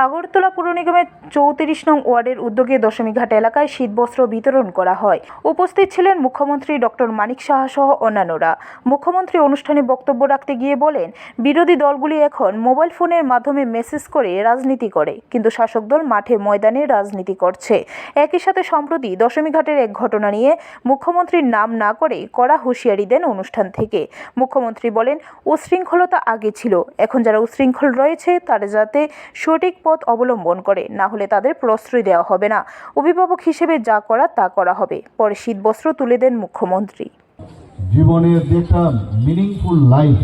আগরতলা পুর নিগমের চৌত্রিশ নং ওয়ার্ডের উদ্যোগে দশমীঘাট এলাকায় শীতবস্ত্র বিতরণ করা হয়। উপস্থিত ছিলেন মুখ্যমন্ত্রী ডক্টর মানিক সাহা সহ অন্যান্যরা। মুখ্যমন্ত্রী অনুষ্ঠানে বক্তব্য রাখতে গিয়ে বলেন, বিরোধী দলগুলি এখন মোবাইল ফোনের মাধ্যমে মেসেজ করে রাজনীতি করে, কিন্তু শাসক দল মাঠে ময়দানে রাজনীতি করছে। একই সাথে সম্প্রতি দশমীঘাটের এক ঘটনা নিয়ে মুখ্যমন্ত্রীর নাম না করে কড়া হুঁশিয়ারি দেন অনুষ্ঠান থেকে। মুখ্যমন্ত্রী বলেন, উশৃঙ্খলতা আগে ছিল, এখন যারা উশৃঙ্খল রয়েছে, তারা যাতে সঠিক পথ অবলম্বন করে, না হলে তাদের প্রশ্রয় দেওয়া হবে না। অভিভাবক হিসেবে যা করা, তা করা হবে। পরে শীতবস্ত্র তুলে দেন মুখ্যমন্ত্রী। জীবনের যে একটা মিনিংফুল লাইফ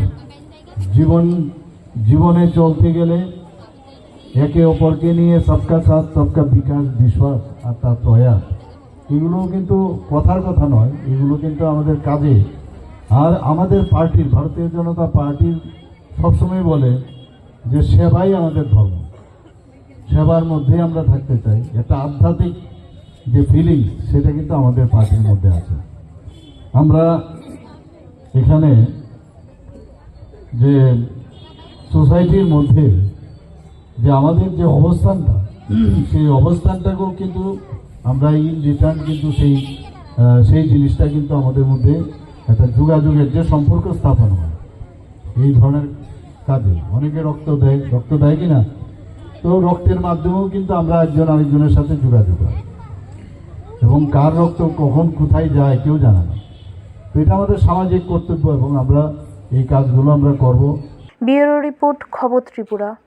জীবন, জীবনে চলতে গেলে একে অপরকে নিয়ে সবকা সাথ, সবকা বিকাশ, বিশ্বাস আর তার প্রয়াস, এগুলো কিন্তু কথার কথা নয়, এগুলো কিন্তু আমাদের কাজে। আর আমাদের পার্টির, ভারতীয় জনতা পার্টির সবসময় বলে যে সেবাই আমাদের ধর্ম। সেবার মধ্যে আমরা থাকতে চাই। একটা আধ্যাত্মিক যে ফিলিংস সেটা কিন্তু আমাদের পার্টির মধ্যে আছে। আমরা এখানে যে সোসাইটির মধ্যে যে আমাদের যে অবস্থানটা, সেই অবস্থানটাকেও কিন্তু আমরা ইন রিটার্ন কিন্তু সেই সেই জিনিসটা কিন্তু আমাদের মধ্যে একটা যোগাযোগের যে সম্পর্ক স্থাপন হয়। এই ধরনের কাজে অনেকে রক্ত দেয়। রক্ত দেয় কিনা? তো রক্তের মাধ্যমেও কিন্তু আমরা একজন আরেকজনের সাথে যোগাযোগ হয় এবং কার রক্ত কখন কোথায় যায় কেউ জানে না। তো এটা আমাদের সামাজিক কর্তব্য এবং আমরা এই কাজগুলো আমরা করব। ব্যুরো রিপোর্ট খবর ত্রিপুরা।